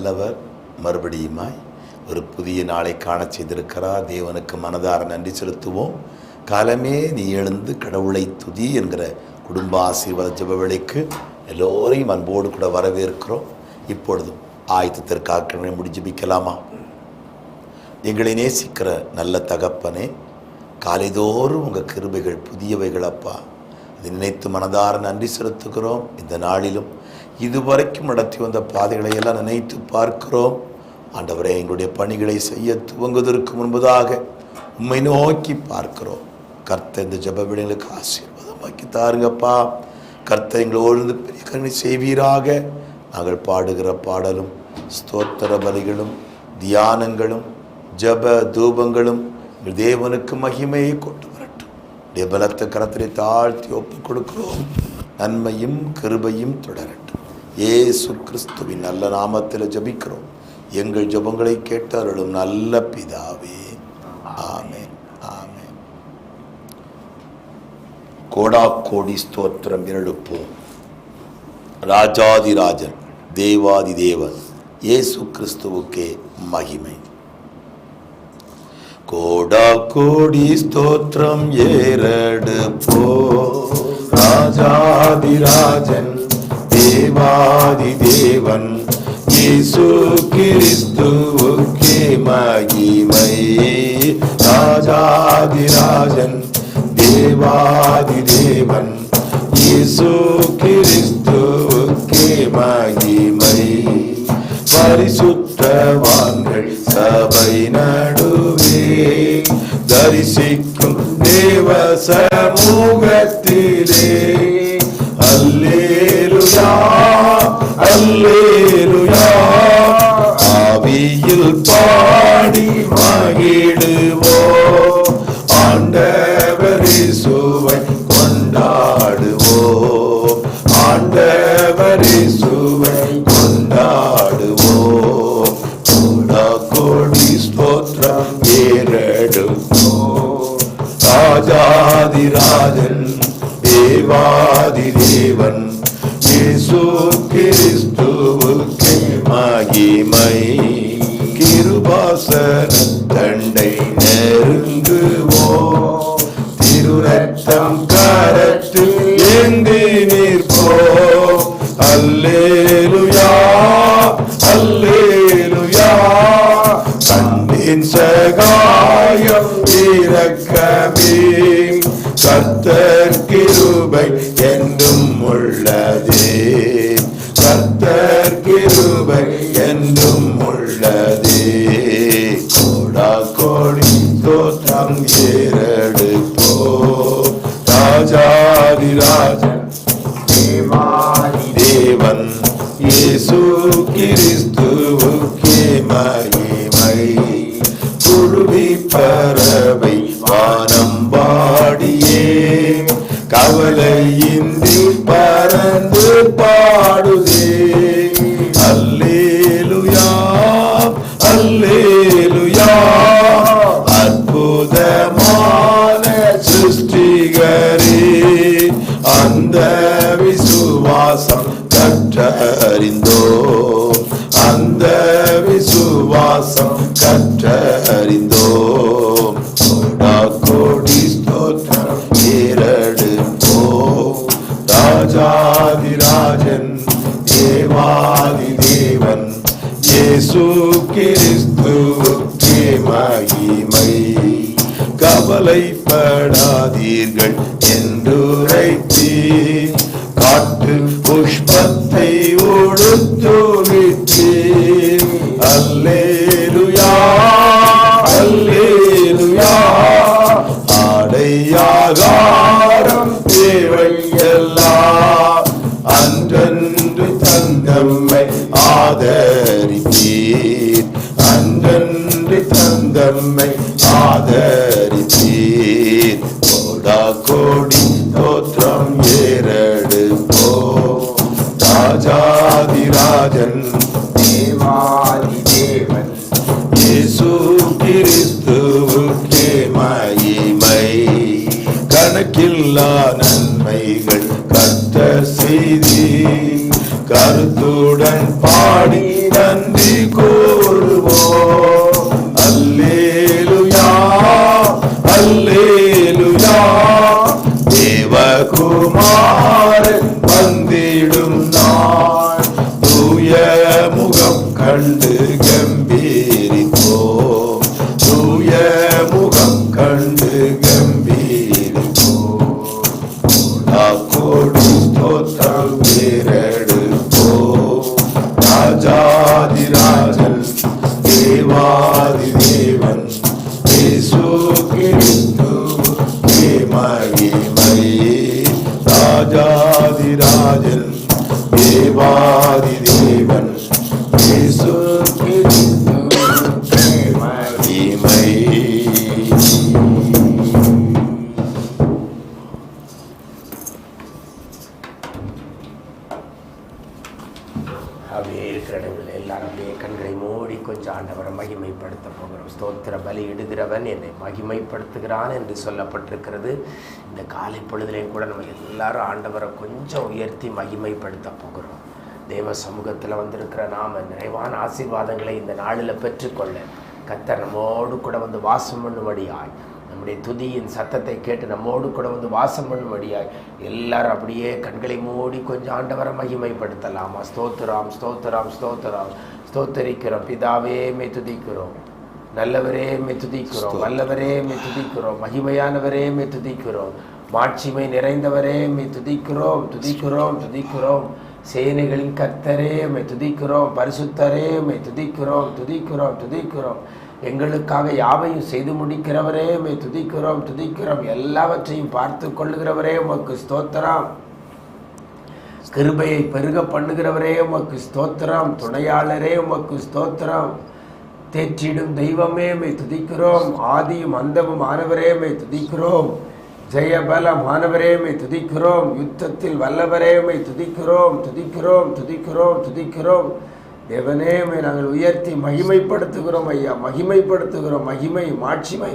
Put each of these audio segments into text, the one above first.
நல்லவர் மறுபடியுமாய் ஒரு புதிய நாளை காண செய்திருக்கிறார். தேவனுக்கு மனதார நன்றி செலுத்துவோம். காலமே நீ எழுந்து கடவுளை துதி என்கிற குடும்ப ஆசீர்வாத ஜெப எல்லோரையும் அன்போடு கூட வரவேற்கிறோம். இப்பொழுதும் ஆயத்தத்திற்காக முடிஞ்சுபிக்கலாமா எங்களை நேசிக்கிற நல்ல தகப்பனே காலைதோறும் உங்கள் கிருபைகள் புதியவைகள் அப்பா. அதை நினைத்து மனதார நன்றி செலுத்துகிறோம். இந்த நாளிலும் இதுவரைக்கும் நடத்தி வந்த பாதைகளை எல்லாம் நினைத்து பார்க்கிறோம். ஆண்டவரே எங்களுடைய பணிகளை செய்ய துவங்குவதற்கு முன்பதாக உண்மை நோக்கி பார்க்கிறோம். கர்த்த இந்த ஜெப ஆசீர்வாதமாக்கி தாருங்கப்பா. கர்த்த ஒழுந்து பெரிய கருணை செய்வீராக. நாங்கள் பாடுகிற பாடலும் ஸ்தோத்திர பலிகளும் தியானங்களும் ஜப தூபங்களும் தேவனுக்கு மகிமையை கொண்டு வரட்டும். உடைய பலத்த கரத்திலே தாழ்த்தி ஒப்புக் கொடுக்கிறோம். நன்மையும் கிருபையும் தொடரட்டும். ஏசு கிறிஸ்துவின் நல்ல நாமத்தில் ஜபிக்கிறோம். எங்கள் ஜபங்களை கேட்டருளும் நல்ல பிதாவே. ஆமே ஆமே கோடா கோடி ஸ்தோத்திரம் எழுப்போம் ராஜாதிராஜன் தேவாதி தேவன் இயேசு கிறிஸ்துவுக்கே மகிமை. கோடா கோடி ஸ்தோத்திரம் ஏறெடுப்போ ராஜாதிராஜன் தேவாதி தேவன். இயேசு கிறிஸ்துவுக்கே மகிமை ராஜாதிராஜன் தேவாதி தேவன். இயேசு கிறிஸ்துவுக்கே மகிமை. பரிசுத்தவான்கள் சபை நடுவே. தரிசிக்கும் தேவ சமூகத்திலே. அல்லே ஆவியில் பாடி மகிழுவோ ஆண்டவரி சுவை கொண்டாடுவோ ஆண்டவரி சுவை கொண்டாடுவோ கோடா கோடி ஸ்தோத்திரம் ஏறெடுப்போ ராஜாதிராஜன் தேவாதி தேவன் இயேசு கிறிஸ்துவுக்கு மகிமை கிருபாசன தண்டை நெருங்குவோ திருரத்தம் கரத்து ஏந்தி நிற்போ அல்லேலுயா அல்லேலுயா கண்டின் சகாயம் இரக்கமே கத்தர் கிருபை ராஜாதிராஜன் தேவன் இயேசு கிறிஸ்துவுக்கே மகிமை. குருவி பறவை வானம் பாடியே கவலையின்றி பறந்து பா கற்றறிந்தோ அந்த விசுவாசம் கற்றறிந்தோ? கோடா கோடி ஸ்தோத்திரம் ஏறெடுப்போ ராஜாதிராஜன் தேவாதி தேவன் இயேசு கிறிஸ்துவுக்கே மகிமை. கவலைப்படாதீர்கள் காட்டு புஷ்பத்தை உடுத்துவிட்டீர் அல்லேலுயா அல்லேலுயா. ஆடையாகாரம் தேவையெல்லாம் அன்றன்று தந்தம்மை ஆதரித்தீர். அன்றன்று தந்தம்மை கணக்கில்லா நன்மைகள் கத்த செய்தி கருத்துடன் பாடி நன்றி. அப்படியே இருக்கிற இடங்களில் எல்லாம் அப்படியே கண்களை மூடி கொஞ்சம் ஆண்டவரை மகிமைப்படுத்த போகிறோம். ஸ்தோத்திர பலி இடுகிறவன் என்னை மகிமைப்படுத்துகிறான் என்று சொல்லப்பட்டிருக்கிறது. இந்த காலை பொழுதுலையும் கூட நம்ம எல்லாரும் ஆண்டவரை கொஞ்சம் உயர்த்தி மகிமைப்படுத்த போகிறோம். தேவ சமூகத்தில் வந்திருக்கிற நாம நிறைவான ஆசீர்வாதங்களை இந்த நாளில் பெற்றுக்கொள்ள கத்தர் நம்மோடு கூட வந்து வாசம் பண்ணும்படியாய் நம்முடைய துதியின் சத்தத்தை கேட்டு நம்மோடு கூட வந்து வாசம் பண்ணும்படியாய் எல்லாரும் அப்படியே கண்களை மூடி கொஞ்சம் ஆண்டவரை மகிமைப்படுத்தலாமா. ஸ்தோத்திரம் ஸ்தோத்திரம் ஸ்தோத்திரம். ஸ்தோத்தரிக்கிறோம். பிதாவே மே துதிக்கிறோம். நல்லவரே மே துதிக்கிறோம். வல்லவரே மே துதிக்கிறோம். மகிமையானவரே மே துதிக்கிறோம். மாட்சிமை நிறைந்தவரே மே துதிக்கிறோம். துதிக்கிறோம் துதிக்கிறோம். சேனைகளின் கர்த்தரே மை துதிக்கிறோம். பரிசுத்தரே மை துதிக்கிறோம். துதிக்கிறோம் துதிக்கிறோம். எங்களுக்காக யாவையும் செய்து முடிக்கிறவரே உமை துதிக்கிறோம் துதிக்கிறோம். எல்லாவற்றையும் பார்த்து கொள்ளுகிறவரே உமக்கு ஸ்தோத்திரம். கிருபையை பெருக பண்ணுகிறவரே உமக்கு ஸ்தோத்திரம். துணையாளரே உமக்கு ஸ்தோத்திரம். தேற்றிடும் தெய்வமே மை துதிக்கிறோம். ஆதியும் அந்தமும் ஆனவரே மை துதிக்கிறோம். ஜெயபலம் ஆனவரே மை துதிக்கிறோம். யுத்தத்தில் வல்லவரே மை துதிக்கிறோம். துதிக்கிறோம் துதிக்கிறோம் துதிக்கிறோம். தேவனே நாங்கள் உயர்த்தி மகிமைப்படுத்துகிறோம் ஐயா. மகிமைப்படுத்துகிறோம். மகிமை மாட்சிமை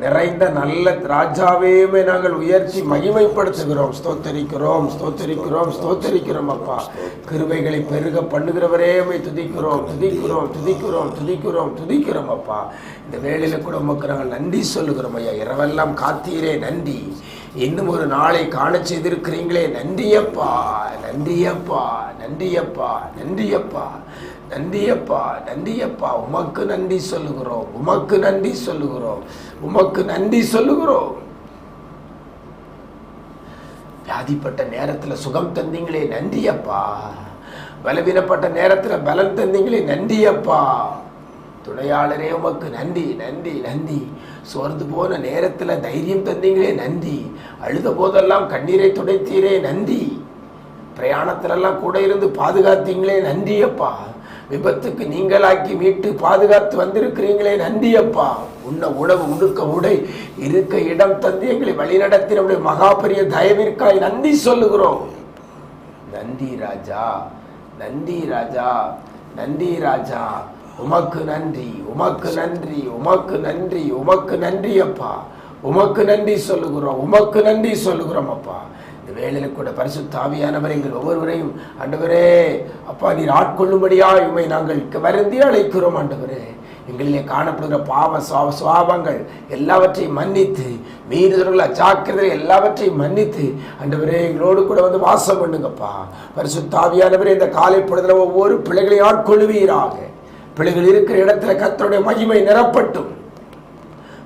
நிறைந்த நல்ல ராஜாவேமே நாங்கள் உயர்த்தி மகிமைப்படுத்துகிறோம். ஸ்தோத்தரிக்கிறோம் ஸ்தோத்தரிக்கிறோம் ஸ்தோத்தரிக்கிறோம் அப்பா. கிருவைகளை பெருக பண்ணுகிறவரேமை துதிக்கிறோம் துதிக்கிறோம் துதிக்கிறோம் துதிக்கிறோம் துதிக்கிறோம் அப்பா. இந்த வேலையில் கூட உமக்கு நாங்கள் நன்றி சொல்லுகிறோம் ஐயா. இரவெல்லாம் காத்தீரே நன்றி. இன்னும் ஒரு நாளை காண செய்திருக்கிறீங்களே. நன்றியப்பா நன்றியப்பா நன்றியப்பா நன்றியப்பா. நன்றியப்பா நன்றியப்பா. உமக்கு நன்றி சொல்லுகிறோம். உமக்கு நன்றி சொல்லுகிறோம். உமக்கு நன்றி சொல்லுகிறோம். வியாதிப்பட்ட நேரத்துல சுகம் தந்தீங்களே நன்றியப்பா. பலவீனப்பட்ட நேரத்துல பலம் தந்தீங்களே நன்றியப்பா. துணையாளரே உமக்கு நன்றி நன்றி நன்றி. சோர்ந்து போன நேரத்துல தைரியம் தந்தீங்களே நன்றி. அழுத போதெல்லாம் கண்ணீரை துடைத்தீரே நன்றி. பிரயாணத்திலெல்லாம் கூட இருந்து பாதுகாத்தீங்களே நன்றியப்பா. விபத்துக்கு நீங்களாக்கி மீட்டு பாதுகாத்து வந்திருக்கிறீங்களே நன்றியப்பா. உன்ன உணவு உடுக்க உடை இருக்க இடம் தந்து எங்களை வழிநடத்தி நம்முடைய மகாபரிய தயவிற்காய் நன்றி சொல்லுகிறோம். நன்றி ராஜா நன்றி ராஜா நன்றி ராஜா. உமக்கு நன்றி உமக்கு நன்றி உமக்கு நன்றி உமக்கு நன்றி அப்பா உமக்கு நன்றி சொல்லுகிறோம் உமக்கு நன்றி சொல்லுகிறோம் அப்பா. வேளையில் கூட பரிசு தாவியானவர் எங்கள் ஒவ்வொருவரையும் ஆண்டவரே அப்பா நீர் ஆட்கொள்ளும்படியா இவை நாங்கள் வருந்தி அழைக்கிறோம் ஆண்டவரே. எங்களிலே காணப்படுகிற பாவ சுவா சுவாபங்கள் எல்லாவற்றையும் மன்னித்து மீறுதல்கள் அச்சாக்கிரதை எல்லாவற்றையும் மன்னித்து ஆண்டவரே எங்களோடு கூட வந்து வாசம் பண்ணுங்கப்பா. பரிசு தாவியானவரே இந்த காலை பொழுதுல ஒவ்வொரு பிள்ளைகளையும் ஆட்கொள்வீராக பிள்ளைகள் இருக்கிற இடத்துல கத்தருடைய மகிமை நிரப்பட்டும்.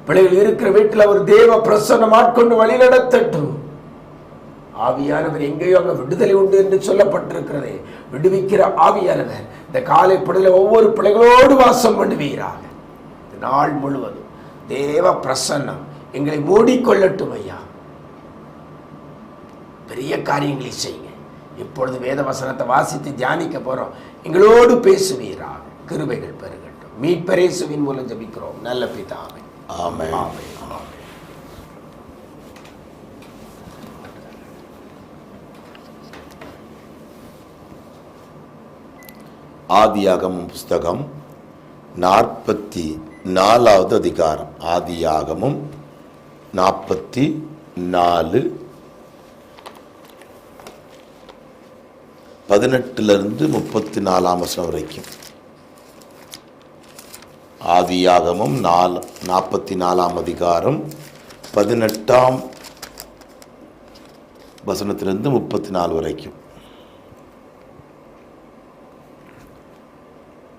பிள்ளைகள் இருக்கிற வீட்டில் ஒரு தேவ பிரசன்னம் ஆட்கொண்டு வழி நடத்தட்டும் ஆவியானவர் எங்கேயோ அங்க விடுதலை உண்டு என்று சொல்லப்பட்டிருக்கிறதே. விடுவிக்கிற ஆவியானவர் இந்த காலை பொழுதுல ஒவ்வொரு பிள்ளைகளோடு வாசம் பண்ணுவீராக. நாள் முழுவதும். தேவ பிரசன்னம் எங்களை மூடிக்கொள்ளட்டும் ஐயா. பெரிய காரியங்களை செய்யுங்க. இப்பொழுது வேத வசனத்தை வாசித்து தியானிக்க போறோம். எங்களோடு பேசுவீராக. கிருபைகள் பெருகட்டும். மீட்பரேசுவின் மூலம் ஜபிக்கிறோம். நல்ல பிதாவே. ஆமென். ஆமென். ஆதியாகம் புஸ்தகம் நாற்பத்தி நாலாவது அதிகாரம். ஆதியாகமும் நாற்பத்தி நாலு பதினெட்டுலேருந்து முப்பத்தி நாலாம் வருஷம் வரைக்கும். ஆதியாகமும் நாலு நாற்பத்தி நாலாம் அதிகாரம் பதினெட்டாம் வசனத்திலிருந்து முப்பத்தி நாலு வரைக்கும்.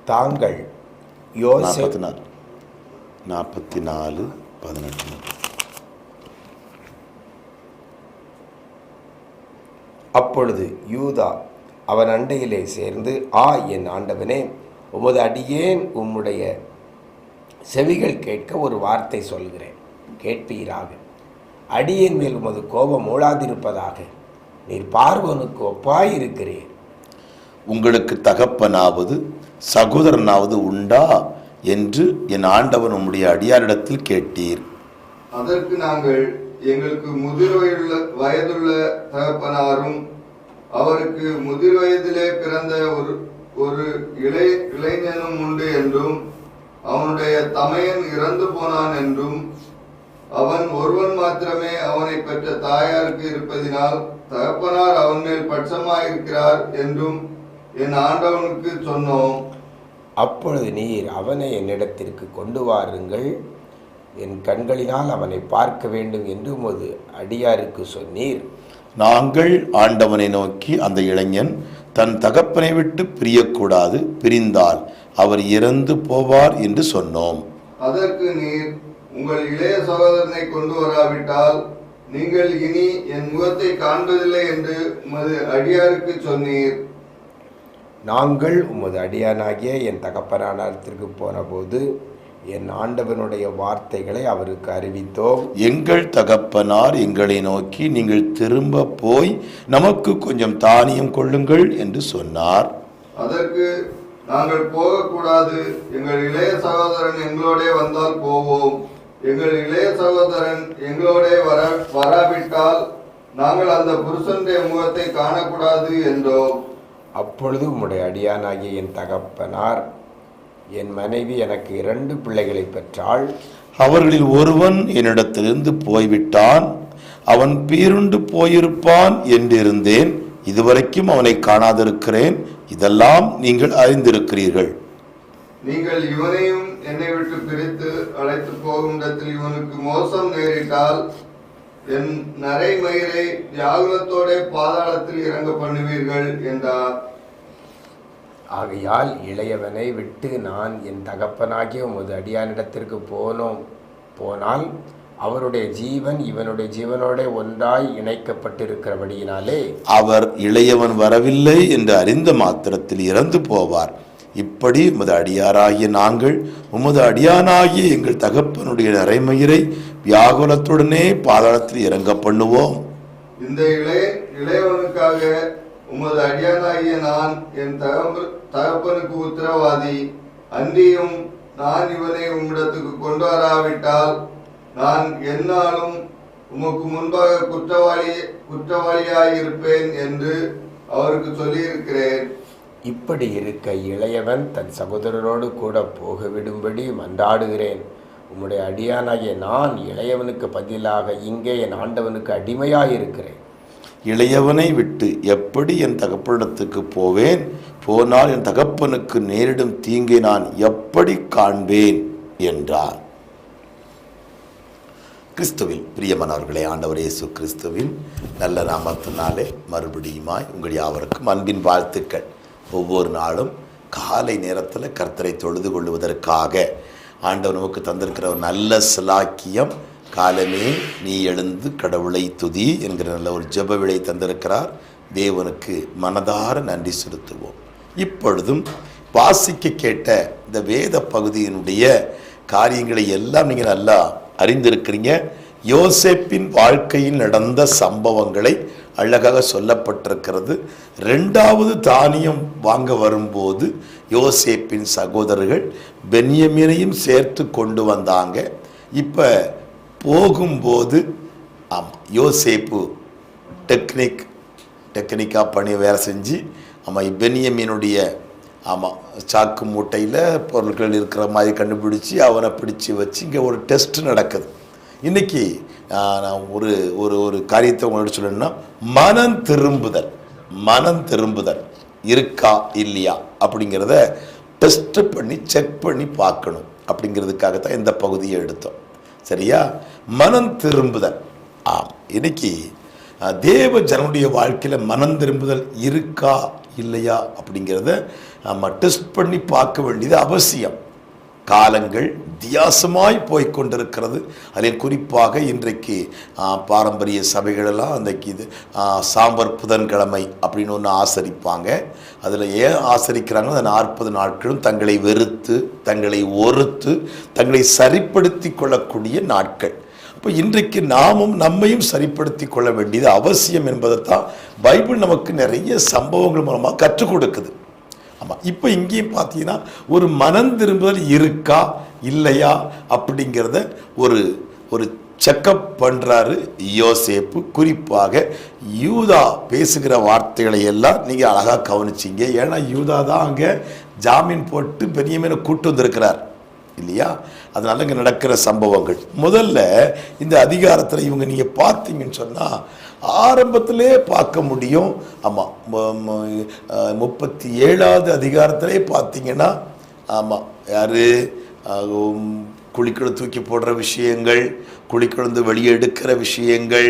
தாங்கள் யோசேப் நாற்பத்தி நாலு நாற்பத்தி நாலு பதினெட்டு. அப்பொழுது யூதா அவன் அண்டையிலே சேர்ந்து ஆ என் ஆண்டவனே உமது அடியேன் உம்முடைய செவிகள் கேட்க ஒரு வார்த்தை சொல்கிறேன் கேட்பீராக. அடியேன் மேல் உமது கோபம் மூளாதிருப்பதாக நீர் பார்வனுக்கு ஒப்பாயிருக்கிறீர். உங்களுக்கு தகப்பனாவது சகோதரனாவது உண்டா என்று என் ஆண்டவன் உம்முடைய அடியாரிடத்தில் கேட்டீர். அதற்கு நாங்கள் எங்களுக்கு முதிர் வயதுள்ள வயதுள்ள தகப்பனாரும் அவருக்கு முதிர் வயதிலே பிறந்த ஒரு ஒரு இளை இளைஞனும் உண்டு என்றும் அவனுடைய தமையன் இறந்து போனான் என்றும் அவன் ஒருவன் மாத்திரமே அவனை பெற்ற தாயாருக்கு இருப்பதினால் தகப்பனார் அவன் மேல் பட்சமாயிருக்கிறார் என்றும் என் ஆண்டவனுக்கு சொன்னோம். அப்பொழுது நீர் அவனை என்னிடத்திற்கு கொண்டு வாருங்கள். என் கண்களினால் அவனை பார்க்க வேண்டும் என்று உமது அடியாருக்கு சொன்னீர். நாங்கள் ஆண்டவனை நோக்கி அந்த இளைஞன் தன் தகப்பனை விட்டு பிரியக்கூடாது பிரிந்தால் அவர் இறந்து போவார் என்று சொன்னோம். அதற்கு நீர் உங்கள் இளைய சகோதரனை கொண்டு வராவிட்டால் நீங்கள் இனி என் முகத்தை காண்பதில்லை என்று உமது அடியாருக்கு சொன்னீர். நாங்கள் உமது அடியானாகிய என் தகப்பனானத்திற்கு போனபோது என் ஆண்டவனுடைய வார்த்தைகளை அவருக்கு அறிவித்தோம். எங்கள் தகப்பனார் எங்களை நோக்கி நீங்கள் திரும்ப போய் நமக்கு கொஞ்சம் தானியம் கொள்ளுங்கள் என்று சொன்னார். அதற்கு நாங்கள் போகக்கூடாது. எங்கள் இளைய சகோதரன் எங்களோடே வந்தால் போவோம். எங்கள் இளைய சகோதரன் எங்களோடே வர வராவிட்டால் நாங்கள் அந்த புருஷனுடைய முகத்தை காணக்கூடாது என்றோம். அப்பொழுது உம்முடைய அடியானாகிய என் தகப்பனார் என் மனைவி எனக்கு இரண்டு பிள்ளைகளை பெற்றாள். அவர்களில் ஒருவன் என்னிடத்திலிருந்து போய்விட்டான் அவன் பீருண்டு போயிருப்பான் என்றிருந்தேன். இதுவரைக்கும் அவனை காணாதிருக்கிறேன். இதெல்லாம் நீங்கள் அறிந்திருக்கிறீர்கள். நீங்கள் இவனையும் என்னை விட்டு பிரித்து அழைத்து போகும் இடத்தில் இவனுக்கு மோசம் நேரிட்டால் என் நரைமயிரை வியாகுலத்தோட பாதாளத்தில் இறங்க பண்ணுவீர்கள் என்றார். ஆகையால் இளையவனை விட்டு நான் என் தகப்பனாகிய உமது அடியானிடத்திற்கு போனோம் போனால் அவருடைய ஜீவன் இவனுடைய ஜீவனோட ஒன்றாய் இணைக்கப்பட்டிருக்கிறபடியினாலே அவர் இளையவன் வரவில்லை என்று அறிந்த மாத்திரத்தில் இறந்து போவார். இப்படி உமது அடியாராகிய நாங்கள் உமது அடியானாகிய எங்கள் தகப்பனுடைய நரைமயிரை வியாகுலத்துடனே பாதாளத்தில் இறங்க பண்ணுவோம் இந்த இளைய இளையவனுக்காக உமது அடியானாகிய நான் என் தகப்ப தகப்பனுக்கு உத்தரவாதி அன்றியும் நான் இவனை உம்மிடத்துக்கு கொண்டு வராவிட்டால் நான் என்னாலும் உமக்கு முன்பாக குற்றவாளி குற்றவாளியாயிருப்பேன் என்று அவருக்கு சொல்லியிருக்கிறேன். இப்படி இருக்க இளையவன் தன் சகோதரரோடு கூட போக விடும்படி மன்றாடுகிறேன். உம்முடைய அடியானாகிய நான் இளையவனுக்கு பதிலாக இங்கே என் ஆண்டவனுக்கு அடிமையாயிருக்கிறேன். இளையவனை விட்டு எப்படி என் தகப்பனிடத்துக்கு போவேன்? போனால் என் தகப்பனுக்கு நேரிடும் தீங்கை நான் எப்படி காண்பேன்? என்றார். கிறிஸ்துவில் பிரியமானவர்களே ஆண்டவர் இயேசு கிறிஸ்துவின் நல்ல நாமத்தினாலே மறுபடியுமாய் உங்கள் யாவருக்கும் அன்பின் வாழ்த்துக்கள். ஒவ்வொரு நாளும் காலை நேரத்தில் கர்த்தரை தொழுது கொள்வதற்காக ஆண்டவர் நமக்கு தந்திருக்கிற ஒரு நல்ல சிலாக்கியம் காலமே நீ எழுந்து கடவுளை துதி என்கிற நல்ல ஒரு ஜெப விலை தந்திருக்கிறார். தேவனுக்கு மனதார நன்றி செலுத்துவோம். இப்பொழுதும் வாசிக்க கேட்ட இந்த வேத பகுதியினுடைய காரியங்களை எல்லாம் நீங்கள் நல்லா அறிந்திருக்கிறீங்க. யோசேப்பின் வாழ்க்கையில் நடந்த சம்பவங்களை அழகாக சொல்லப்பட்டிருக்கிறது. ரெண்டாவது தானியம் வாங்க வரும்போது யோசேப்பின் சகோதரர்கள் பென்யமீனையும் சேர்த்து கொண்டு வந்தாங்க. இப்போ போகும்போது ஆமாம் யோசேப்பு டெக்னிக் டெக்னிக்காக பண்ணி வேலை செஞ்சு ஆமாம் பென்யமீனுடைய ஆமாம் சாக்கு மூட்டையில் பொருட்கள் இருக்கிற மாதிரி கண்டுபிடிச்சி அவனை பிடிச்சு வச்சு இங்கே ஒரு டெஸ்ட் நடக்குது. இன்றைக்கி நான் ஒரு ஒரு ஒரு காரியத்தை உங்களோட சொல்லணும்னா மனம் திரும்புதல். மனம் திரும்புதல். இருக்கா இல்லையா? அப்படிங்கிறத டெஸ்ட் பண்ணி செக் பண்ணி பார்க்கணும். அப்படிங்கிறதுக்காகத்தான் இந்த பகுதியை எடுத்தோம். சரியா? மனம் திரும்புதல். ஆம். இன்னைக்கு தேவ ஜனனுடைய வாழ்க்கையில் மனம் திரும்புதல் இருக்கா இல்லையா? அப்படிங்கிறத நம்ம டெஸ்ட் பண்ணி பார்க்க வேண்டியது அவசியம். காலங்கள் வித்தியாசமாய் போய் கொண்டிருக்கிறது அதில் குறிப்பாக இன்றைக்கு பாரம்பரிய சபைகளெல்லாம் அன்றைக்கு இது சாம்பர் புதன்கிழமை அப்படின்னு ஒன்று ஆசரிப்பாங்க. அதில் ஏன் ஆசரிக்கிறாங்க அந்த நாற்பது நாட்களும் தங்களை வெறுத்து தங்களை ஒறுத்து தங்களை சரிப்படுத்தி கொள்ளக்கூடிய நாட்கள். அப்போ இன்றைக்கு நாமும் நம்மையும் சரிப்படுத்தி கொள்ள வேண்டியது அவசியம் என்பதைத்தான் பைபிள் நமக்கு நிறைய சம்பவங்கள் மூலமாக கற்றுக் கொடுக்குது. ஆமாம் இப்போ இங்கேயும் பார்த்தீங்கன்னா ஒரு மனம் திரும்புதல் இருக்கா இல்லையா அப்படிங்கிறத ஒரு ஒரு செக்கப் பண்ணுறாரு யோசேப்பு. குறிப்பாக யூதா பேசுகிற வார்த்தைகளை எல்லாம் நீங்கள் அழகாக கவனிச்சிங்க. ஏன்னா யூதா தான் அங்கே ஜாமீன் போட்டு பெரியமேனை கூட்டு வந்திருக்கிறார். இல்லையா? அதனால இங்கே நடக்கிற சம்பவங்கள். முதல்ல இந்த அதிகாரத்தில் இவங்க நீங்கள் பார்த்தீங்கன்னு சொன்னால் ஆரம்பத்திலே பார்க்க முடியும். ஆமாம் முப்பத்தி ஏழாவது அதிகாரத்திலே பார்த்தீங்கன்னா ஆமாம் யார்? குழிக்குழு தூக்கி போடுற விஷயங்கள் குழிக்குழந்து வெளியே எடுக்கிற விஷயங்கள்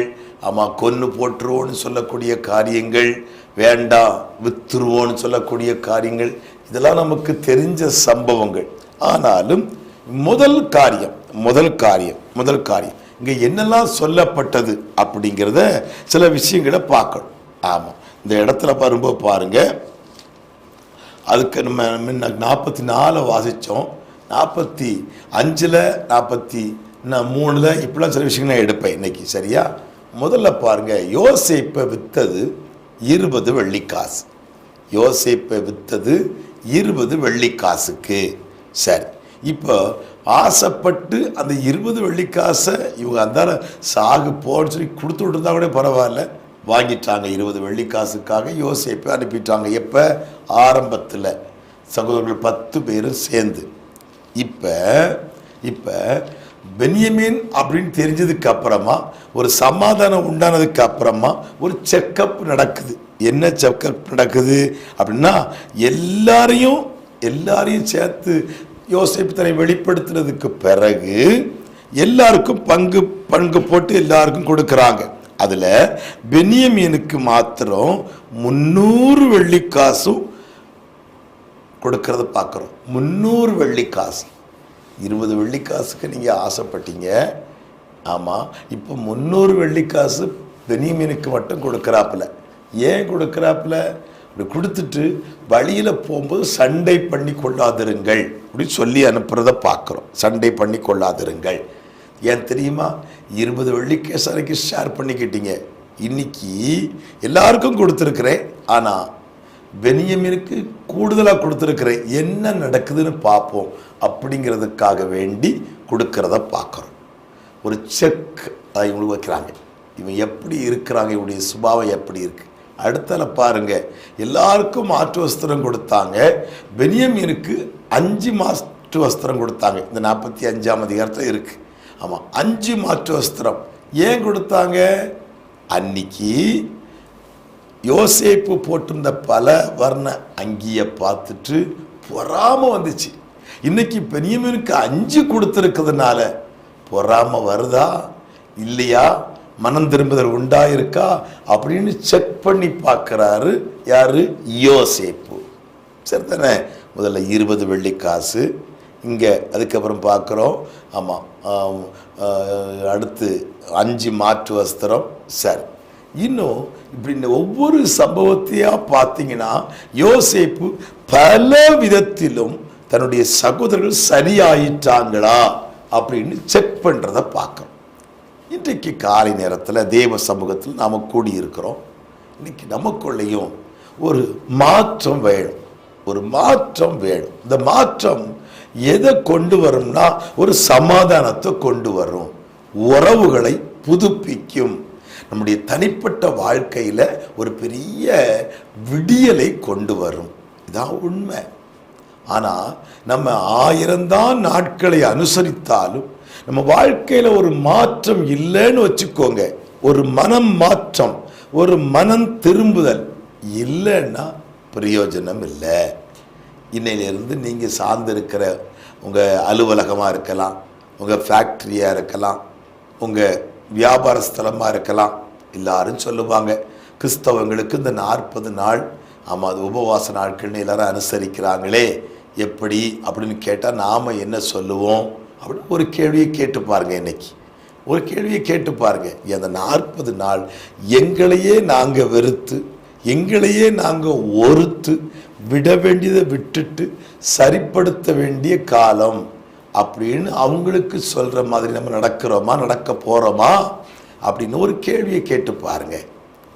ஆமாம் கொன்று போட்டுருவோன்னு சொல்லக்கூடிய காரியங்கள் வேண்டாம் வித்துருவோன்னு சொல்லக்கூடிய காரியங்கள் இதெல்லாம் நமக்கு தெரிஞ்ச சம்பவங்கள். ஆனாலும் முதல் காரியம் முதல் காரியம் முதல் காரியம். இங்கே என்னெல்லாம் சொல்லப்பட்டது அப்படிங்கிறத சில விஷயங்களை பார்க்கணும். ஆமாம் இந்த இடத்துல வரும்போது பாருங்க. அதுக்கு நம்ம முன்ன நாற்பத்தி நாலு வாசித்தோம் நாற்பத்தி அஞ்சில் நாற்பத்தி நான் மூணில் இப்படிலாம் சில விஷயங்கள் நான் எடுப்பேன் இன்னைக்கு சரியா? முதல்ல பாருங்கள் யோசிப்பை விற்றது இருபது வெள்ளிக்காசு. யோசிப்பை விற்றது இருபது வெள்ளிக்காசுக்கு. சரி. இப்போ ஆசைப்பட்டு அந்த இருபது வெள்ளிக்காசை இவங்க அந்த சாகு போன்னு சொல்லி கொடுத்து விட்டுருந்தா கூட பரவாயில்ல. வாங்கிட்டாங்க இருபது வெள்ளிக்காசுக்காக யோசிப்பை அனுப்பிட்டாங்க. எப்போ? ஆரம்பத்தில். சகோதரர்கள் பத்து பேரும் சேர்ந்து. இப்போ இப்போ பென்யமீன் அப்படின்னு தெரிஞ்சதுக்கு அப்புறமா ஒரு சமாதானம் உண்டானதுக்கு அப்புறமா ஒரு செக்கப் நடக்குது. என்ன செக்கப் நடக்குது? அப்படின்னா எல்லாரையும் எல்லாரையும் சேர்த்து யோசிப்பு தன்னை வெளிப்படுத்துறதுக்கு பிறகு எல்லாருக்கும் பங்கு பங்கு போட்டு எல்லாருக்கும் கொடுக்குறாங்க. அதில் பெனியமீனுக்கு மாத்திரம் முந்நூறு வெள்ளிக்காசும் கொடுக்கறத பார்க்குறோம் முந்நூறு வெள்ளிக்காசு. இருபது வெள்ளிக்காசுக்கு நீங்கள் ஆசைப்பட்டீங்க. ஆமாம் இப்போ முந்நூறு வெள்ளிக்காசு பெனியமீனுக்கு மட்டும் கொடுக்குறாப்புல. ஏன் கொடுக்குறாப்புல? இப்படி கொடுத்துட்டு வழியில் போகும்போது சண்டை பண்ணி கொள்ளாதிருங்கள். அப்படின்னு சொல்லி அனுப்புகிறத பார்க்குறோம். சண்டை பண்ணி கொள்ளாதிருங்கள். ஏன் தெரியுமா? இருபது வெள்ளிக்காசு வரைக்கும் ஷேர் பண்ணிக்கிட்டீங்க. இன்னைக்கு எல்லாருக்கும் கொடுத்துருக்குறேன். ஆனால் பெனியமினுக்கு கூடுதலாக கொடுத்துருக்குறேன். என்ன நடக்குதுன்னு பார்ப்போம். அப்படிங்கிறதுக்காக வேண்டி கொடுக்கறத பார்க்குறோம். ஒரு செக் அதை இவங்களுக்கு வைக்கிறாங்க. இவன் எப்படி இருக்கிறாங்க? இவனுடைய சுபாவம் எப்படி இருக்குது அடுத்தல பாருங்க. எல்லாருக்கும் மாற்று வஸ்திரம் கொடுத்தாங்க. பெனியமீனுக்கு அஞ்சு மாற்று வஸ்திரம் கொடுத்தாங்க. இந்த நாற்பத்தி அஞ்சாம் அதிகாரத்தில் இருக்கு. ஆமாம் அஞ்சு மாற்று வஸ்திரம். ஏன் கொடுத்தாங்க? அன்னைக்கு யோசேப்பு போட்டிருந்த பல வர்ண அங்கியை பார்த்துட்டு பொறாம வந்துச்சு. இன்னைக்கு பெனியமீனுக்கு அஞ்சு கொடுத்துருக்கிறதுனால பொறாம வருதா? இல்லையா? மனம் திரும்புதல் உண்டா இருக்கா அப்படின்னு செக் பண்ணி பார்க்குறாரு யாரு? யோசேப்பு. சரி தானே முதல்ல இருபது வெள்ளி காசு. இங்கே அதுக்கப்புறம் பார்க்குறோம். ஆமாம் அடுத்து அஞ்சு மாற்று வஸ்திரம். சரி. இன்னும் இப்படி இந்த ஒவ்வொரு சம்பவத்தையாக பார்த்தீங்கன்னா யோசேப்பு பல விதத்திலும் தன்னுடைய சகோதரர்கள் சரியாயிட்டாங்களா அப்படின்னு செக் பண்ணுறத பார்க்குறோம் இன்றைக்கு காலை நேரத்தில் தேவ சமூகத்தில் நாம் கூடியிருக்கிறோம். இன்றைக்கி நமக்குள்ளேயும் ஒரு மாற்றம் வேணும். ஒரு மாற்றம் வேணும். இந்த மாற்றம் எதை கொண்டு வரும்னா ஒரு சமாதானத்தை கொண்டு வரும். உறவுகளை புதுப்பிக்கும். நம்முடைய தனிப்பட்ட வாழ்க்கையில் ஒரு பெரிய விடியலை கொண்டு வரும். இதான் உண்மை. ஆனால் நம்ம ஆயிரம்தான் நாட்களை அனுசரித்தாலும் நம்ம வாழ்க்கையில் ஒரு மாற்றம் இல்லைன்னு வச்சுக்கோங்க. ஒரு மனம் மாற்றம் ஒரு மனம் திரும்புதல் இல்லைன்னா பிரயோஜனம் இல்லை. இன்னையிலிருந்து நீங்கள் சார்ந்திருக்கிற உங்கள் அலுவலகமாக இருக்கலாம் உங்கள் ஃபேக்ட்ரியாக இருக்கலாம் உங்கள் வியாபார ஸ்தலமாக இருக்கலாம் எல்லாரும் சொல்லுவாங்க கிறிஸ்தவங்களுக்கு இந்த நாற்பது நாள் ஆமாம் அது உபவாச நாட்கள்னு எல்லாரும் அனுசரிக்கிறாங்களே எப்படி அப்படின்னு கேட்டால் நாம் என்ன சொல்லுவோம்? அப்படின்னு ஒரு கேள்வியை கேட்டு பாருங்கள் இன்னைக்கு. ஒரு கேள்வியை கேட்டு பாருங்கள் அந்த நாற்பது நாள் எங்களையே நாங்கள் வெறுத்து எங்களையே நாங்கள் ஒருத்து விட வேண்டியதை விட்டுட்டு சரிப்படுத்த வேண்டிய காலம் அப்படின்னு அவங்களுக்கு சொல்கிற மாதிரி நம்ம நடக்கிறோமா நடக்க போகிறோமா அப்படின்னு ஒரு கேள்வியை கேட்டு பாருங்க.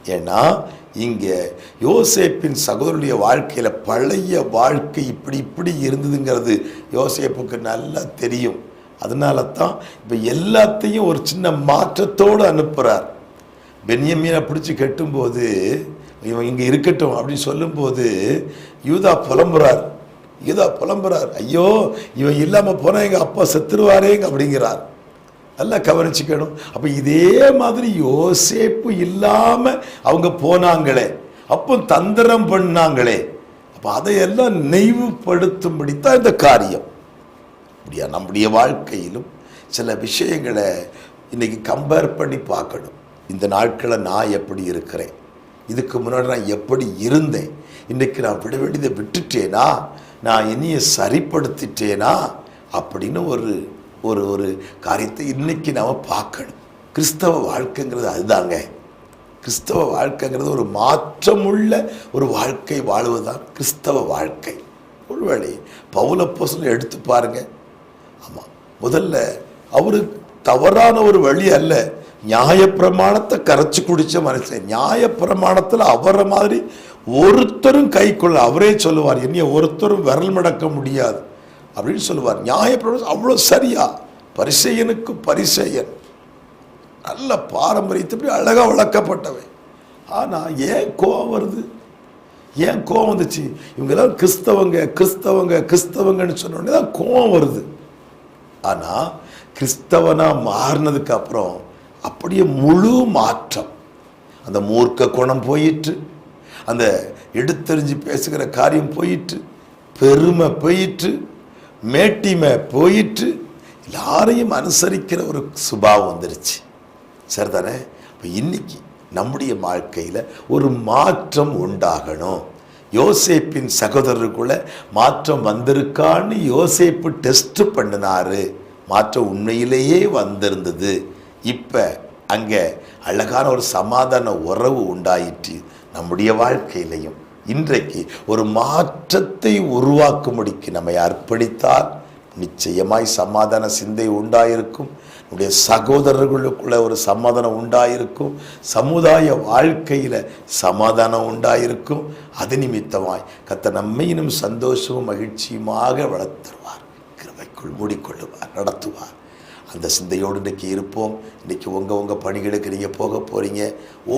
ஏன்னா இங்கே யோசேப்பின் சகோதரனுடைய வாழ்க்கையில் பழைய வாழ்க்கை இப்படி இப்படி இருந்ததுங்கிறது யோசேப்புக்கு நல்லா தெரியும். அதனால தான் இப்போ எல்லாத்தையும் ஒரு சின்ன மாற்றத்தோடு அனுப்புகிறார் பென்யமீனை பிடிச்சி கட்டும்போது இவன் இங்கே இருக்கட்டும் அப்படின்னு சொல்லும்போது யூதா புலம்புறார். யூதா புலம்புறார். ஐயோ இவன் இல்லாமல் போனால் எங்கள் அப்பா செத்துருவாரேங்க அப்படிங்கிறார். நல்லா கவனிச்சுக்கணும். அப்போ இதே மாதிரி யோசேப்பு இல்லாமல் அவங்க போனாங்களே. அப்போ தந்திரம் பண்ணாங்களே. அப்போ அதையெல்லாம் நினைவுபடுத்தும்படி தான் இந்த காரியம். அப்படியா? நம்முடைய வாழ்க்கையிலும் சில விஷயங்களை இன்றைக்கி கம்பேர் பண்ணி பார்க்கணும். இந்த நாட்களை நான் எப்படி இருக்கிறேன்? இதுக்கு முன்னாடி நான் எப்படி இருந்தேன்? இன்றைக்கி நான் விட வேண்டியதை விட்டுட்டேனா? நான் இனியை சரிப்படுத்திட்டேனா? அப்படின்னு ஒரு ஒரு ஒரு காரியத்தை இன்றைக்கி நாம் பார்க்கணும். கிறிஸ்தவ வாழ்க்கைங்கிறது அதுதாங்க. கிறிஸ்தவ வாழ்க்கைங்கிறது ஒரு மாற்றமுள்ள ஒரு வாழ்க்கை வாழ்வதுதான் கிறிஸ்தவ வாழ்க்கை. ஒருவேளை பவுலப்போசனை எடுத்து பாருங்கள் ஆமாம் முதல்ல அவரு தவறான ஒரு வழி அல்ல. நியாயப்பிரமாணத்தை கரைச்சி குடித்த மனுஷன். நியாயப்பிரமாணத்தில் அவரை மாதிரி ஒருத்தரும் கை கொள்ள அவரே சொல்லுவார் என்னைய ஒருத்தரும் விரல் மடக்க முடியாது. அப்படின்னு சொல்லுவார். நியாயப்பிரமாணம் அவ்வளோ சரியா? பரிசெயனுக்கு பரிசெயன். நல்ல பாரம்பரியத்தை அழகாக வளர்க்கப்பட்டவன். ஆனால் ஏன் கோவம் வருது? ஏன் கோவம் வந்துச்சு? இவங்கெல்லாம் கிறிஸ்தவங்க கிறிஸ்தவங்க கிறிஸ்தவங்கன்னு சொன்னோடனே தான் கோவம் வருது. ஆனால் கிறிஸ்தவனாக மாறினதுக்கு அப்புறம் அப்படியே முழு மாற்றம். அந்த மூர்க்க குணம் போயிட்டு அந்த எடுத்தெறிஞ்சு பேசுகிற காரியம் போயிட்டு பெருமை போயிட்டு மேட்டிமை போயிட்டு எல்லாரையும் அனுசரிக்கிற ஒரு சுபாவம் வந்துருச்சு. சரிதானே? இப்போ இன்னைக்கு நம்முடைய வாழ்க்கையில் ஒரு மாற்றம் உண்டாகணும். யோசேப்பின் சகோதரருக்குள்ள மாற்றம் வந்திருக்கான்னு யோசேப்பு டெஸ்ட் பண்ணினாரு. மாற்றம் உண்மையிலேயே வந்திருந்தது. இப்போ அங்கே அழகான ஒரு சமாதான உறவு உண்டாயிற்று நம்முடைய வாழ்க்கையிலையும். இன்றைக்கு ஒரு மாற்றத்தை உருவாக்கும்படிக்கு நம்மை அர்ப்பணித்தால் நிச்சயமாய் சமாதான சிந்தை உண்டாயிருக்கும். உடைய சகோதரர்களுக்குள்ள ஒரு சமாதானம் உண்டாயிருக்கும். சமுதாய வாழ்க்கையில் சமாதானம் உண்டாயிருக்கும். அது நிமித்தமாய் கத்த நம்மையினும் சந்தோஷமும் மகிழ்ச்சியுமாக வளர்த்துருவார் கிருமைக்குள் மூடிக்கொள்ளுவார் நடத்துவார். அந்த சிந்தையோடு இன்றைக்கி இருப்போம். இன்றைக்கி உங்கள் உங்கள் பணிகளுக்கு நீங்கள் போக போகிறீங்க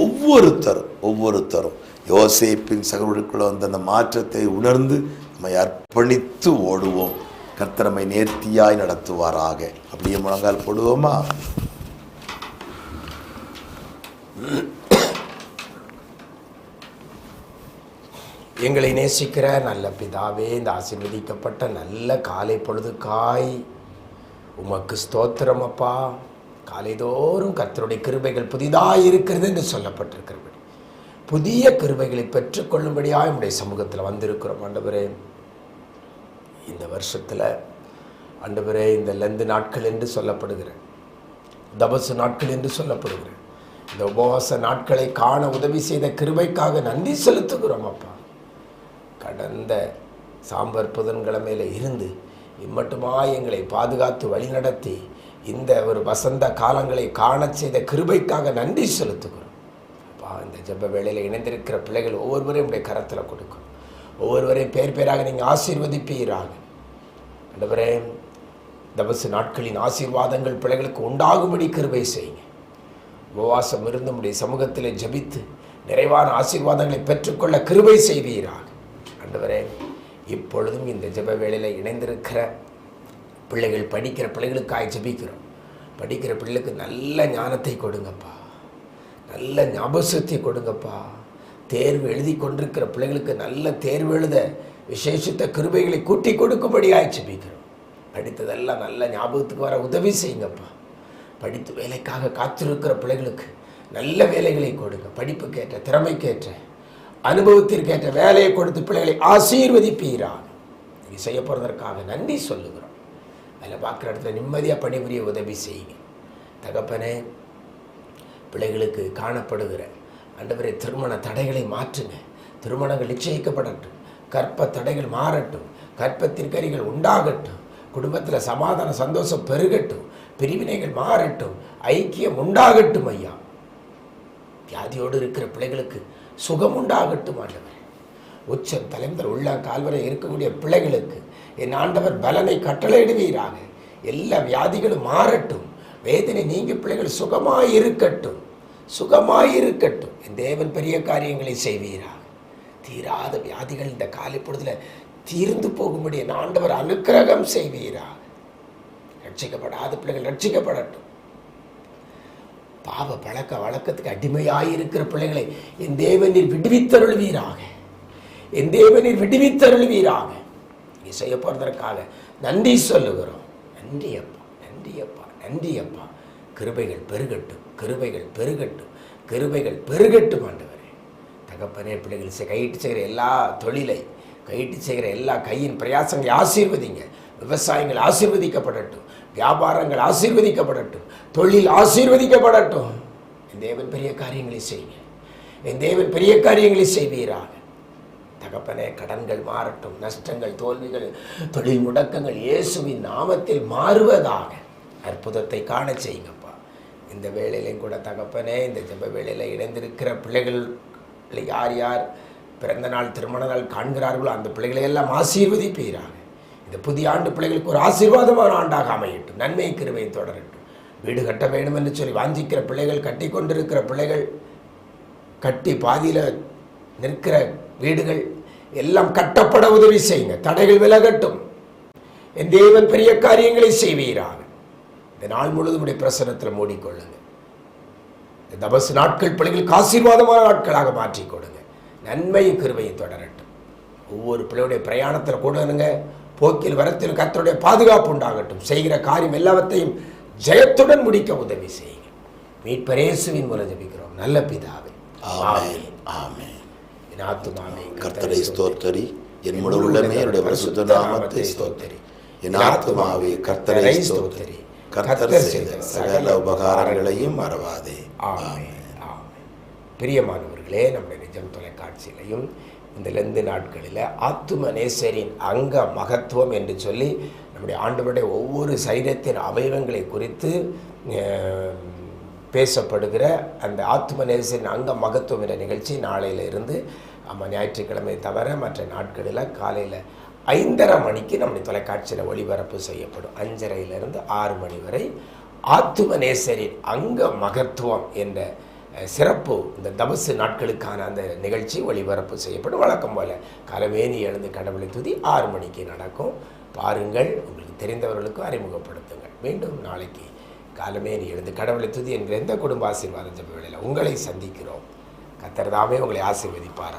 ஒவ்வொருத்தரும் ஒவ்வொருத்தரும் யோசிப்பின் சகோதரர்களுக்குள்ள வந்த அந்த மாற்றத்தை உணர்ந்து நம்மை அர்ப்பணித்து ஓடுவோம். கர்த்தரமை நேர்த்தியாய் நடத்துவாராக. அப்படியே முழங்கால் போடுவோமா? எங்களை நேசிக்கிற நல்ல பிதாவே இந்த ஆசீர்வதிக்கப்பட்ட நல்ல காலை பொழுதுக்காய். உமக்கு ஸ்தோத்திரம் அப்பா. காலைதோறும் கர்த்தருடைய கிருபைகள் புதிதாக இருக்கிறது என்று சொல்லப்பட்டிருக்கிறபடி. புதிய கிருபைகளை பெற்றுக்கொள்ளும்படியாக நம்முடைய சமூகத்தில் வந்திருக்கிறோம் ஆண்டவரே. இந்த வருஷத்தில் ஆண்டவரே இந்த லெந்து நாட்கள் என்று சொல்லப்படுகிற தபசு நாட்கள் என்று சொல்லப்படுகிற இந்த உபவாச நாட்களை காண உதவி செய்த கிருபைக்காக நன்றி செலுத்துகிறோம் அப்பா. கடந்த சாம்பர் புதன்கிழமையில் இருந்து இம்மட்டுமா எங்களை பாதுகாத்து வழிநடத்தி இந்த ஒரு வசந்த காலங்களை காண செய்த கிருபைக்காக நன்றி செலுத்துகிறோம். அப்பா இந்த ஜெப வேளையில் இணைந்திருக்கிற பிள்ளைகள் ஒவ்வொருவரையும் உடைய கரத்தில் கொடுக்கும். ஒவ்வொருவரையும் பேர் பேராக நீங்கள் ஆசீர்வதிப்பீராக. ஆண்டவரே தபசு நாட்களின் ஆசீர்வாதங்கள் பிள்ளைகளுக்கு உண்டாகும்படி கிருபை செய்யுங்க. உபவாசம் இருந்து உடைய சமூகத்தில் ஜபித்து நிறைவான ஆசீர்வாதங்களை பெற்றுக்கொள்ள கிருபை செய்வீராக. ஆண்டவரே இப்பொழுதும் இந்த ஜப வேளையில் இணைந்திருக்கிற பிள்ளைகள் படிக்கிற பிள்ளைகளுக்காக ஜெபிக்கிறோம். படிக்கிற பிள்ளைகளுக்கு நல்ல ஞானத்தை கொடுங்கப்பா. நல்ல ஞாபகத்தை கொடுங்கப்பா. தேர்வு எழுதி கொண்டிருக்கிற பிள்ளைகளுக்கு நல்ல தேர்வு எழுத விசேஷித்த கிருபைகளை கூட்டி கொடுக்கும்படியாக ஜெபிக்கிறோம் படித்ததெல்லாம் நல்ல ஞாபகத்துக்கு வர உதவி செய்யுங்கப்பா. படித்து வேலைக்காக காத்திருக்கிற பிள்ளைகளுக்கு நல்ல வேலைகளை கொடுங்க. படிப்புக்கேற்ற திறமைக்கேற்ற அனுபவத்திற்கேற்ற வேலையை கொடுத்து பிள்ளைகளை ஆசீர்வதிப்பீராக. நீ செய்ய போகிறதற்காக நன்றி சொல்லுகிறோம். அதில் பார்க்குற இடத்துல நிம்மதியாக பணிபுரிய உதவி செய்யுங்க. தகப்பனே பிள்ளைகளுக்கு காணப்படுகிற ஆண்டவரே திருமண தடைகளை மாற்றுங்க. திருமணங்கள் நிச்சயிக்கப்படட்டும். கற்ப தடைகள் மாறட்டும். கற்பத்திற்கரிகள் உண்டாகட்டும். குடும்பத்தில் சமாதான சந்தோஷம் பெருகட்டும். பிரிவினைகள் மாறட்டும். ஐக்கியம் உண்டாகட்டும் ஐயா. வியாதியோடு இருக்கிற பிள்ளைகளுக்கு சுகம் உண்டாகட்டும் ஆண்டவர். உச்சம் தலைந்தர் உள்ள கால்வரை இருக்கக்கூடிய பிள்ளைகளுக்கு என் ஆண்டவர் பலனை கட்டளையிடுவீராக. எல்லா வியாதிகளும் மாறட்டும். வேதனை நீங்கி பிள்ளைகள் சுகமாக இருக்கட்டும். சுகமாயிருக்கட்டும். என் தேவன் பெரிய காரியங்களை செய்வீராக. தீராத வியாதிகள் இந்த காலை தீர்ந்து போகும்படி என் ஆண்டவர் அனுக்கிரகம் செய்வீரா ரட்சிக்கப்படாத பிள்ளைகள் ரட்சிக்கப்படட்டும். பாவ பழக்க வழக்கத்துக்கு அடிமையாயிருக்கிற பிள்ளைகளை என் தேவனில் விடுவித்தருள்வீராக. என் தேவனில் விடுவித்தருள்வீராக. நீ செய்ய போகிறதற்காக நன்றி சொல்லுகிறோம். நன்றி அப்பா நன்றி அப்பா நன்றி அப்பா கிருபைகள் பெருகட்டும். கிருபைகள் பெருகட்டும். கிருபைகள் பெருகட்டும் ஆண்டவரே. தகப்பனே பிள்ளைகள் செய்- கையிட்டு செய்கிற எல்லா தொழிலை கையிட்டு செய்கிற எல்லா கையின் பிரயாசங்களை ஆசீர்வதிங்க. விவசாயங்கள் ஆசீர்வதிக்கப்படட்டும். வியாபாரங்கள் ஆசீர்வதிக்கப்படட்டும். தொழில் ஆசீர்வதிக்கப்படட்டும். என் தேவன் பெரிய காரியங்களை செய்யுங்க. என் தேவன் பெரிய காரியங்களை செய்வீராக. தகப்பனே கடன்கள் மாறட்டும். நஷ்டங்கள் தோல்விகள் தொழில் முடக்கங்கள் இயேசுவின் நாமத்தில் மாறுவதாக அற்புதத்தை காண செய்யும் இந்த வேலையிலையும் கூட தகப்பனே இந்த ஜெப வேலையில் இணைந்திருக்கிற பிள்ளைகள் யார் யார் பிறந்த நாள் திருமண நாள் காண்கிறார்களோ அந்த பிள்ளைகளை எல்லாம் ஆசீர்வதிப்பீராக. இந்த புதிய ஆண்டு பிள்ளைகளுக்கு ஒரு ஆசீர்வாதமான ஆண்டாக அமையட்டும். நன்மை கிருபை தொடரட்டும். வீடு கட்ட வேண்டும் என்று சொல்லி வாஞ்சிக்கிற பிள்ளைகள் கட்டி கொண்டிருக்கிற பிள்ளைகள் கட்டி பாதியில் நிற்கிற வீடுகள் எல்லாம் கட்டப்பட உதவி செய்யுங்க. தடைகள் விலகட்டும். என் தேவன் பெரிய காரியங்களை செய்வீராக. இந்த நாள் முழுவதும் உடைய பிரசனத்தில் மூடிக்கொள்ளுங்க. இந்த தபசு நாட்கள் பிள்ளைகளுக்கு ஆசீர்வாதமான நாட்களாக மாற்றிக் கொடுங்க. நன்மையும் கிருபையும் தொடரட்டும். ஒவ்வொரு பிள்ளையுடைய பிரயாணத்தில் கூடனுங்க போக்கில் வரத்தில் கர்த்தருடைய பாதுகாப்பு உண்டாகட்டும். செய்கிற காரியம் எல்லாவற்றையும் ஜெயத்துடன் முடிக்க உதவி செய்யுங்க. மீட்பரேசுவின் மூலம் ஜெபிக்கிறோம். நல்ல பிதாவே. ஆமென். ஆமென். என் ஆத்துமாவே கர்த்தரை ஸ்தோத்தரி. என் முழு உள்ளமே என்னுடைய பரிசுத்த நாமத்தை ஸ்தோத்தரி. என் ஆத்துமாவே கர்த்தரை ஸ்தோத்தரி. கர்த்தர் செய்த சகல உபகாரங்களையும் மறவாதே. ஆமென். ஆமென். பிரியமானவர்களே நம்முடைய நிஜம் தொலைக்காட்சியிலையும் இந்த லெந்து நாட்களில் ஆத்தும நேசரின் அங்க மகத்துவம் என்று சொல்லி நம்முடைய ஆண்டவருடைய ஒவ்வொரு சரீரத்தின் அவயவங்களை குறித்து பேசப்படுகிற அந்த ஆத்தும நேசரின் அங்க மகத்துவம் என்ற நிகழ்ச்சி நாளையில இருந்து ஆமாம் ஞாயிற்றுக்கிழமை தவிர மற்ற நாட்களில் காலையில் ஐந்தரை மணிக்கு நம்முடைய தொலைக்காட்சியில் ஒளிபரப்பு செய்யப்படும். அஞ்சரையிலிருந்து ஆறு மணி வரை ஆத்துமநேசரின் அங்க மகத்துவம் என்ற சிறப்பு இந்த தபசு நாட்களுக்கான அந்த நிகழ்ச்சி ஒளிபரப்பு செய்யப்படும். வழக்கம் போல கலவேணி எழுந்து கடவுளை துதி ஆறு மணிக்கு நடக்கும். பாருங்கள் உங்களுக்கு தெரிந்தவர்களுக்கும் அறிமுகப்படுத்துங்கள். மீண்டும் நாளைக்கு காலமேனி எழுந்து கடவுளை துதி என்கிற எந்த குடும்ப ஆசீர்வாதம் ஜெப வேளையில் உங்களை சந்திக்கிறோம். கத்தர் தாமே உங்களை ஆசீர்வதிப்பார்